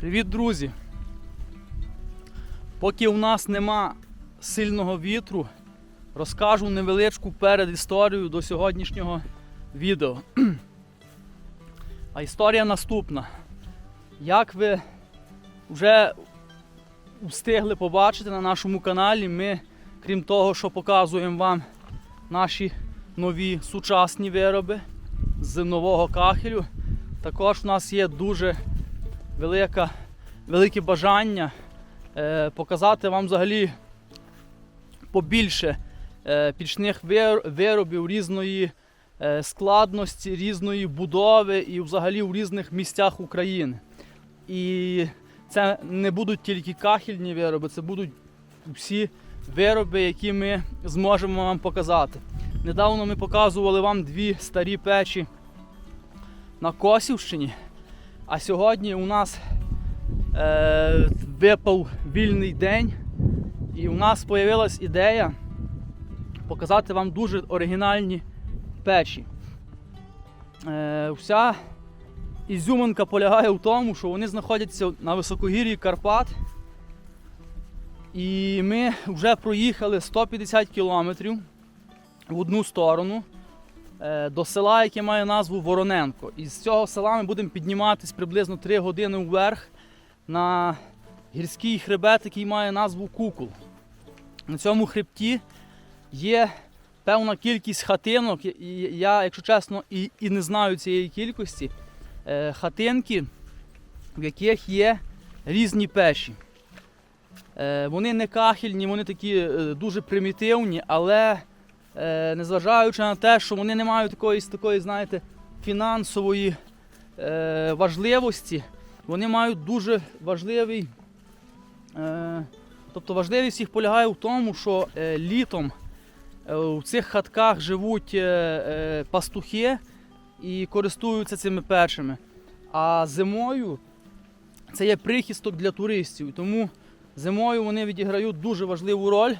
Привіт, друзі! Поки у нас нема сильного вітру, розкажу невеличку передісторію до сьогоднішнього відео. А історія наступна. Як ви вже встигли побачити на нашому каналі, ми, крім того, що показуємо вам наші нові сучасні вироби з нового кахелю, також у нас є дуже велика, велике бажання е, показати вам взагалі побільше е, пічних виробів різної е, складності, різної будови і взагалі в різних місцях України. І це не будуть тільки кахельні вироби, це будуть всі вироби, які ми зможемо вам показати. Недавно ми показували вам дві старі печі на Косівщині. А сьогодні у нас е, випав вільний день, і у нас з'явилась ідея показати вам дуже оригінальні печі. Е, вся ізюминка полягає в тому, що вони знаходяться на високогір'ї Карпат. І ми вже проїхали 150 кілометрів в одну сторону до села, яке має назву Вороненко. І з цього села ми будемо підніматись приблизно 3 години вверх на гірський хребет, який має назву Кукул. На цьому хребті є певна кількість хатинок. Я, якщо чесно, і, і не знаю цієї кількості. Е, Хатинки, в яких є різні печі. Е, Вони не кахельні, вони такі е, дуже примітивні, але е, незважаючи на те, що вони не мають такої, такої знаєте, фінансової е, важливості, вони мають дуже важливий. Е, тобто важливість їх полягає в тому, що е, літом е, в цих хатках живуть е, е, пастухи і користуються цими печами. А зимою це є прихисток для туристів. Тому зимою вони відіграють дуже важливу роль.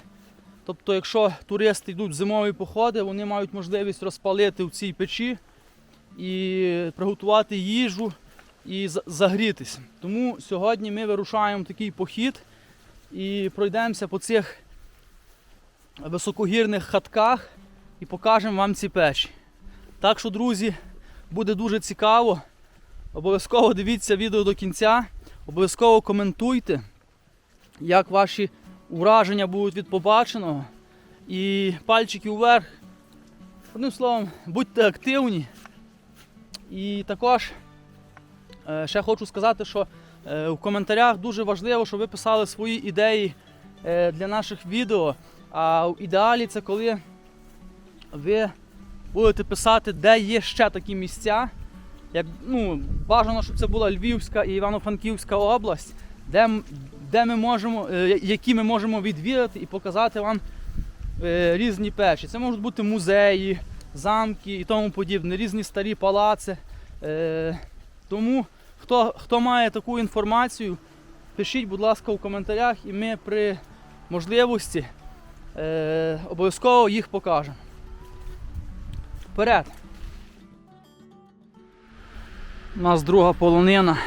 Тобто, якщо туристи йдуть в зимові походи, вони мають можливість розпалити в цій печі і приготувати їжу і за- загрітися. Тому сьогодні ми вирушаємо такий похід і пройдемося по цих високогірних хатках і покажемо вам ці печі. Так що, друзі, буде дуже цікаво. Обов'язково дивіться відео до кінця, обов'язково коментуйте, як ваші ураження будуть від побаченого. І пальчики вверх. Одним словом, будьте активні. І також е, ще хочу сказати, що е, в коментарях дуже важливо, щоб ви писали свої ідеї е, для наших відео. А в ідеалі це коли ви будете писати, де є ще такі місця. Як, ну, бажано, щоб це була Львівська і Івано-Франківська область, де, де ми можемо, е, які ми можемо відвідати і показати вам е, різні печі. Це можуть бути музеї, замки і тому подібне, різні старі палаци. Е, тому хто, хто має таку інформацію, пишіть, будь ласка, в коментарях, і ми при можливості обов'язково їх покажемо. Вперед! У нас друга полонина.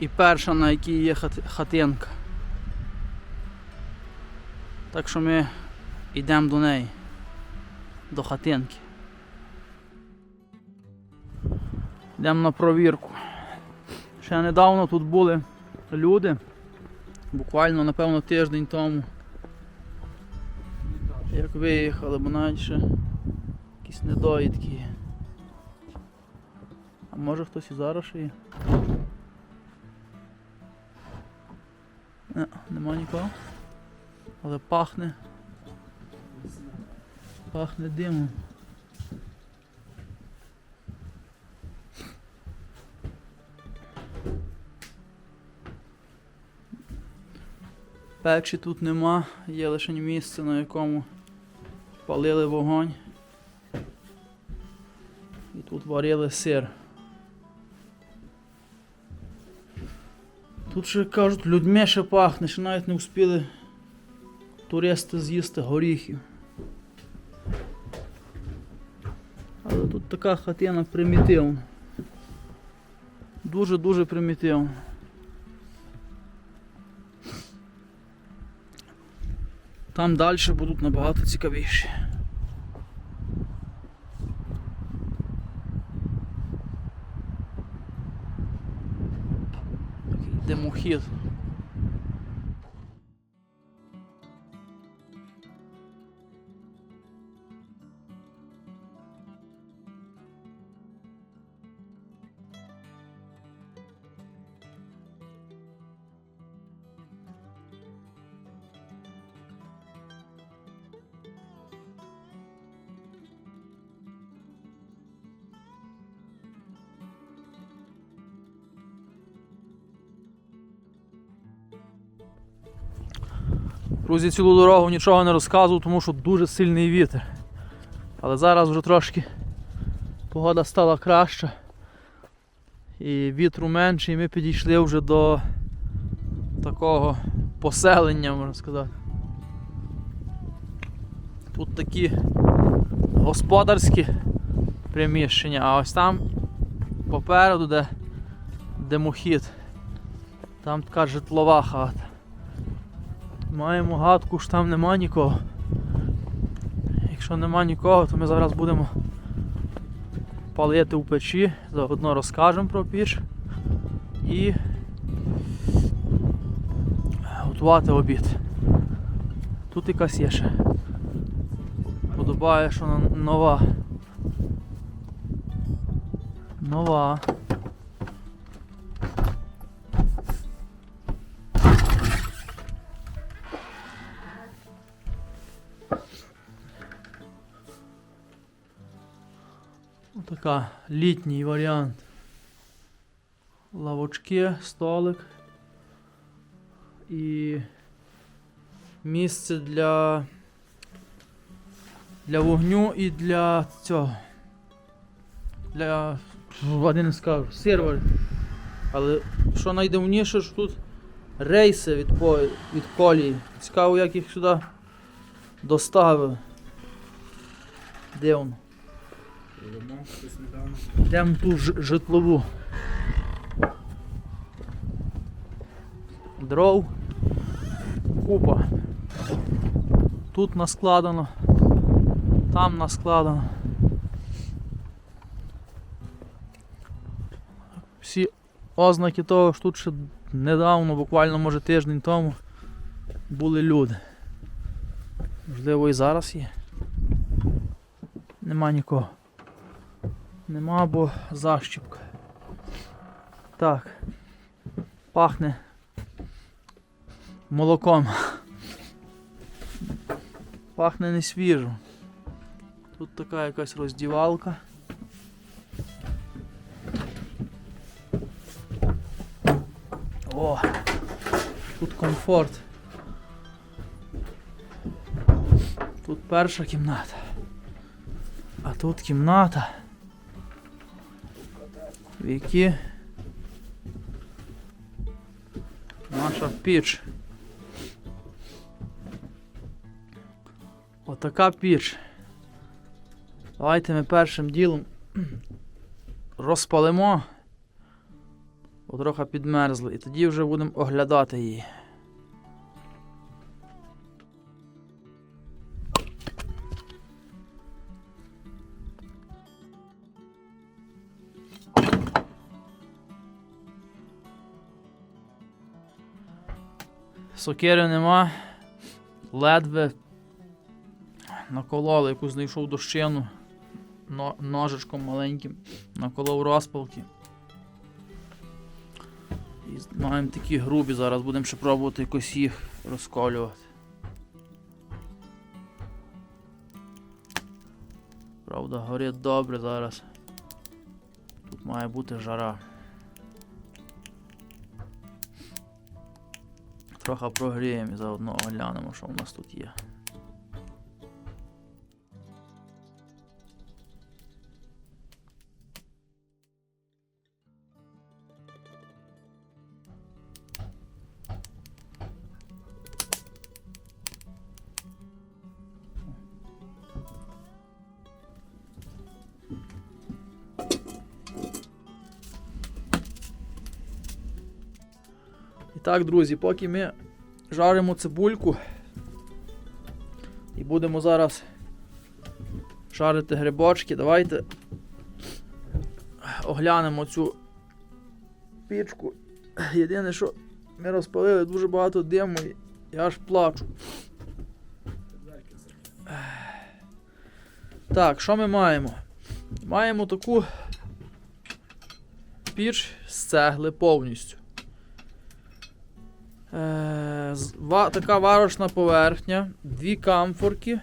І перша, на якій є хатинка. Так що ми йдемо до неї, до хатинки. Йдемо на провірку. Ще недавно тут були люди, буквально, напевно, тиждень тому. Як виїхали, бо навіть ще якісь недоїдки. А може хтось і зараз ще є? Не, нема нікого. Але пахне. Пахне димом. Печі тут нема, є лише місце, на якому палили вогонь. І тут варили сир. Тут ще кажуть, людьми ще пахне, ще навіть не встигли туристи з'їсти горіхів. Але тут така хатина примітивна. Дуже-дуже примітивно. Там далі будуть набагато цікавіші. Такий димохід. Друзі, цілу дорогу нічого не розказував, тому що дуже сильний вітер. Але зараз вже трошки погода стала краща. І вітру менше, і ми підійшли вже до такого поселення, можна сказати. Тут такі господарські приміщення, а ось там попереду, де димохід, там така житлова хата. Маємо гадку, що там нема нікого. Якщо нема нікого, то ми зараз будемо палити в печі, заодно розкажемо про піч і готувати обід. Тут якась є ще. Подобає, що нова. Нова. Така літній варіант. Лавочки, столик і місце для, для вогню і для цього. Для. Води не скажу, сервер. Але що найдивніше, що тут рейси від, від колії. Цікаво, як їх сюди доставили. Де Йдемо ту житлову. Дров. Купа. Тут наскладено. Там наскладено. Всі ознаки того, що тут ще недавно, буквально може тиждень тому, були люди. Можливо і зараз є. Нема нікого. Нема, бо защіпка. Так. Пахне молоком. Пахне не свіжо. Тут така якась роздівалка. О! Тут комфорт. Тут перша кімната. А тут кімната в якій наша піч. Отака піч. Давайте ми першим ділом розпалимо, бо трохи підмерзли, і тоді вже будемо оглядати її. Сокири нема. Ледве накололи, яку знайшов дощину но, ножичком маленьким, наколов розпалки. І маємо такі грубі, зараз будемо ще пробувати якось їх розколювати. Правда, горить добре зараз. Тут має бути жара. Трохи прогріємо і заодно оглянемо, що в нас тут є. Так, друзі, поки ми жаримо цибульку і будемо зараз жарити грибочки, давайте оглянемо цю пічку. Єдине, що ми розпалили дуже багато диму і я аж плачу. Так, що ми маємо? Маємо таку піч з цегли повністю. Е, така варочна поверхня, дві камфорки.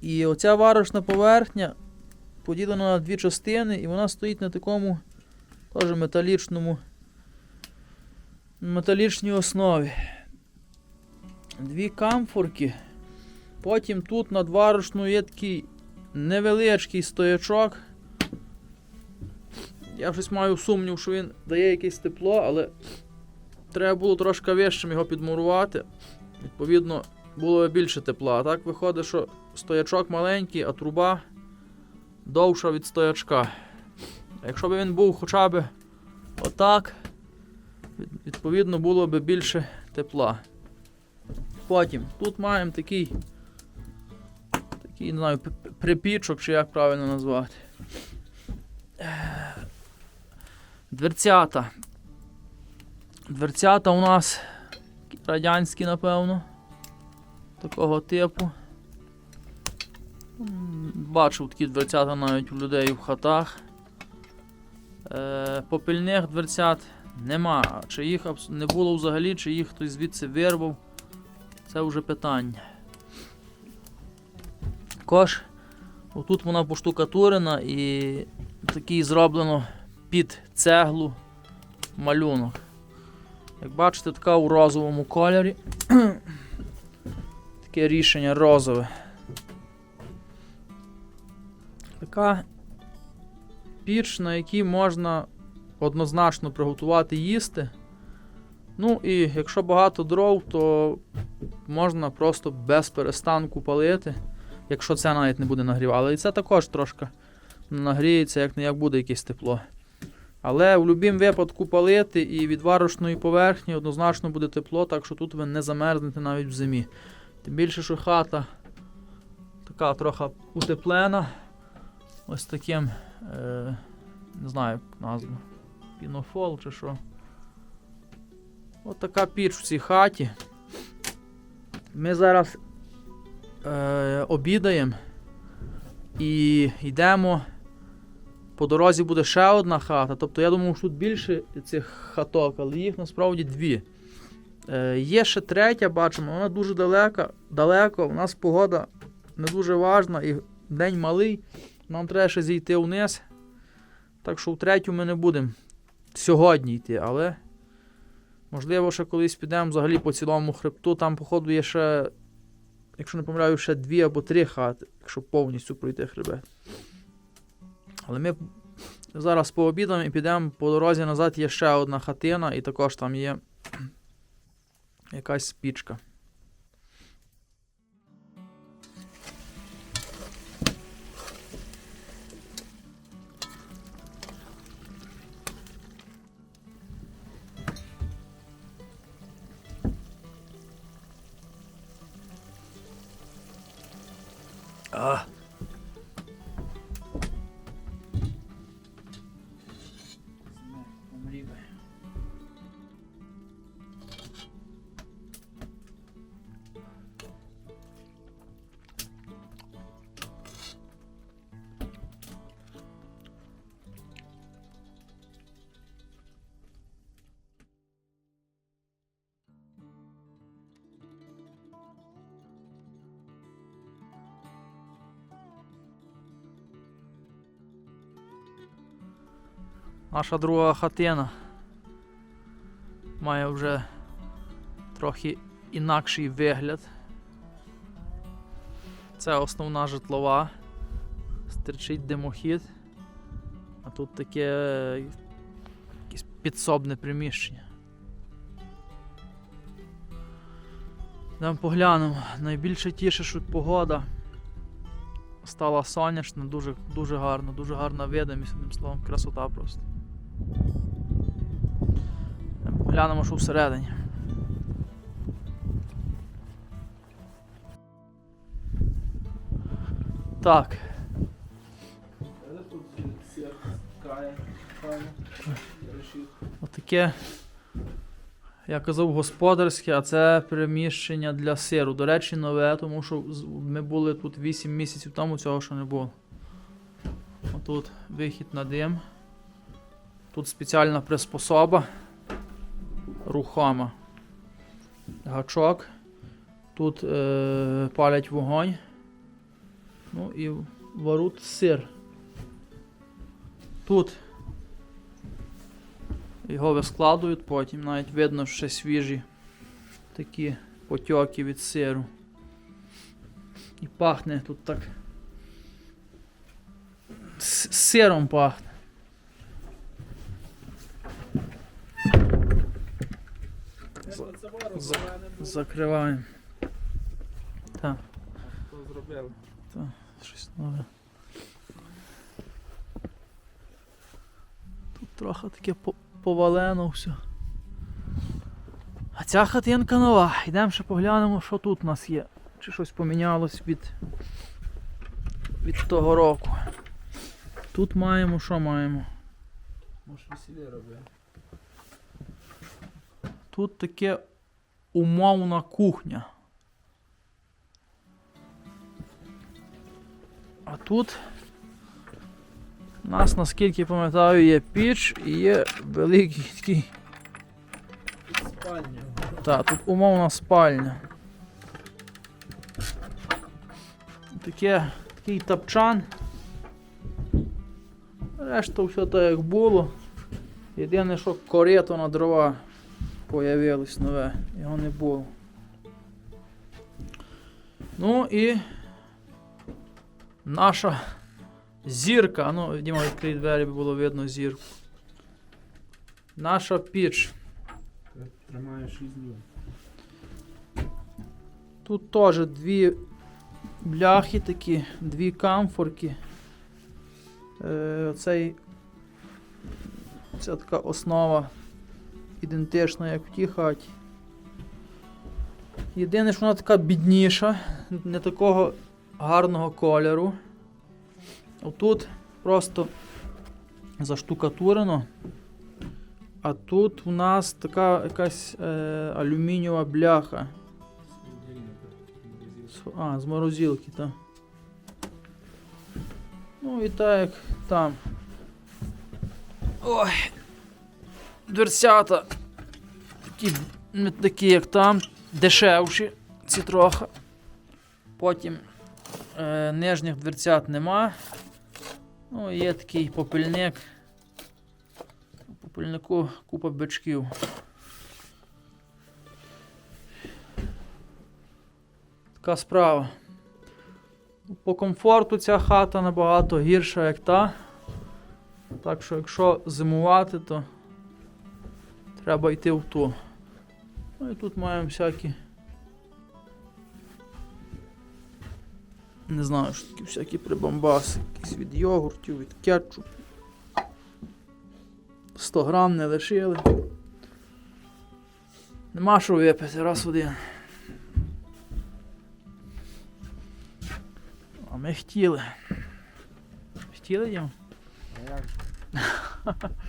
І оця варочна поверхня поділена на дві частини, і вона стоїть на такому теж металічному металічній основі. Дві камфорки. Потім тут над варочною є такий невеличкий стоячок. Я щось маю сумнів, що він дає якесь тепло, але треба було трошки вищим його підмурувати. Відповідно, було більше тепла. А так виходить, що стоячок маленький, а труба довша від стоячка. Якщо б він був хоча б отак, відповідно було б більше тепла. Потім тут маємо такий, такий не знаю, припічок, чи як правильно назвати. Дверцята. Дверцята у нас радянські, напевно. Такого типу. Бачив такі дверцята навіть у людей в хатах. Е, попільних дверцят нема. Чи їх не було взагалі, чи їх хтось звідси вирвав. Це вже питання. Також отут вона поштукатурена і такий зроблено під цеглу малюнок. Як бачите, така у розовому кольорі. Таке рішення розове. Така піч, на якій можна однозначно приготувати їсти. Ну і якщо багато дров, то можна просто без перестанку палити, якщо це навіть не буде нагрівати. Але і це також трошки нагріється, як не як буде якесь тепло. Але в будь-якому випадку палити і від варочної поверхні однозначно буде тепло, так що тут ви не замерзнете навіть в зимі. Тим більше, що хата така трохи утеплена. Ось таким, е, не знаю як назву, пінофол чи що. От така піч в цій хаті. Ми зараз е, обідаємо і йдемо. По дорозі буде ще одна хата. Тобто я думав, що тут більше цих хаток, але їх насправді дві. Е, є ще третя, бачимо, вона дуже далека, далеко. У нас погода не дуже важна і день малий. Нам треба ще зійти вниз. Так що в третю ми не будемо сьогодні йти, але можливо, ще колись підемо взагалі по цілому хребту. Там, походу, є ще, якщо не помиляю, ще дві або три хати, якщо повністю пройти хребет. Але ми зараз пообідаємо і підемо по дорозі назад є ще одна хатина, і також там є якась пічка. А. Наша друга хатина має вже трохи інакший вигляд. Це основна житлова. Стерчить димохід. А тут таке е, якесь підсобне приміщення. Йдемо поглянемо. Найбільше тіше, що погода стала сонячна, дуже, дуже гарно, дуже гарна видимість, одним словом, красота просто. Йдемо Глянемо, що всередині. Так, отаке, я казав, господарське, а це приміщення для сиру. До речі, нове, тому що ми були тут 8 місяців тому, цього ще не було. Отут вихід на дим. Тут спеціальна приспособа. Рухома. Гачок. Тут е, палять вогонь. Ну і варуть сир. Тут його вискладують, потім навіть видно ще свіжі такі потьоки від сиру. І пахне тут так. С- сиром пахне. За- Закриваємо. Так, зробили. щось нове. Тут трохи таке по- повалено все. А ця хатинка нова. Йдемо ще поглянемо, що тут у нас є. Чи щось помінялось від, від того року. Тут маємо, що маємо? Може весілля робили. Тут таке умовна кухня. А тут у нас, наскільки пам'ятаю, є піч і є великий такий. Спальня. Та, тут умовна спальня. Таке, такий тапчан. Решта все так як було. Єдине, що корето на дрова появилось нове, його не було. Ну і наша зірка. Ну, Діма, відкрий двері, було видно зірку. Наша піч. Тримає 6 днів. Тут теж дві бляхи такі, дві камфорки. Е, цей, ця така основа ідентична, як в тій хаті. Єдине, що вона така бідніша, не такого гарного кольору. Отут просто заштукатурено. А тут у нас така якась е, алюмінієва бляха. А, з морозилки, так. Ну і так як там. Ой. Дверцята. Такі, не такі, як там, дешевші, ці трохи. Потім е, нижніх дверцят нема. Ну, є такий попільник. У попільнику купа бичків. Така справа. По комфорту ця хата набагато гірша, як та. Так що, якщо зимувати, то треба йти в ту. Ну і тут маємо всякі. Не знаю, що такі всякі прибамбаси. Якісь від йогуртів, від кетчупу. 100 грам не лишили. Нема що випити, раз один. А ми хотіли. Хотіли Дім?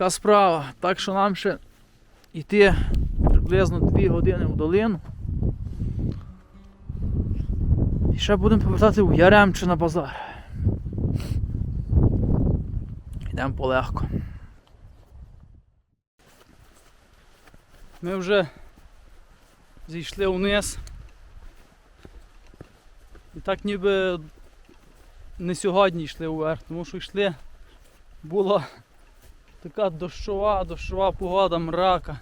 Така справа. Так що нам ще йти приблизно 2 години в долину. І ще будемо повертати в Яремче на базар. Йдемо полегко. Ми вже зійшли вниз. І так ніби не сьогодні йшли вверх, тому що йшли була така дощова, дощова погода, мрака.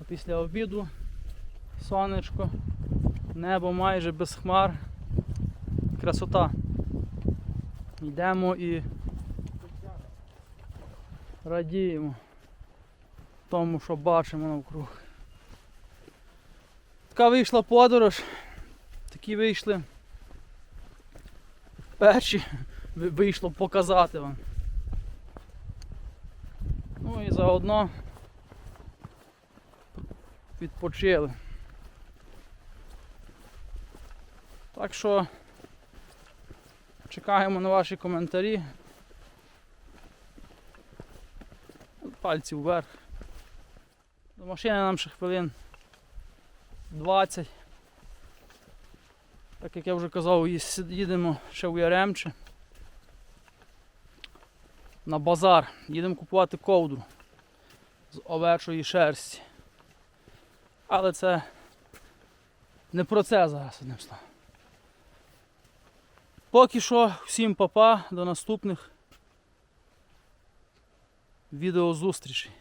А після обіду сонечко, небо майже без хмар. Красота. Йдемо і радіємо тому, що бачимо навкруг. Така вийшла подорож. Такі вийшли перші вийшло показати вам. Заодно відпочили. Так що чекаємо на ваші коментарі. Пальці вверх. До машини нам ще хвилин 20. Так як я вже казав, їдемо ще в Яремче. На базар. Їдемо купувати ковдру з овечої шерсті. Але це не про це зараз одним словом. Поки що, всім папа, до наступних відеозустрічей.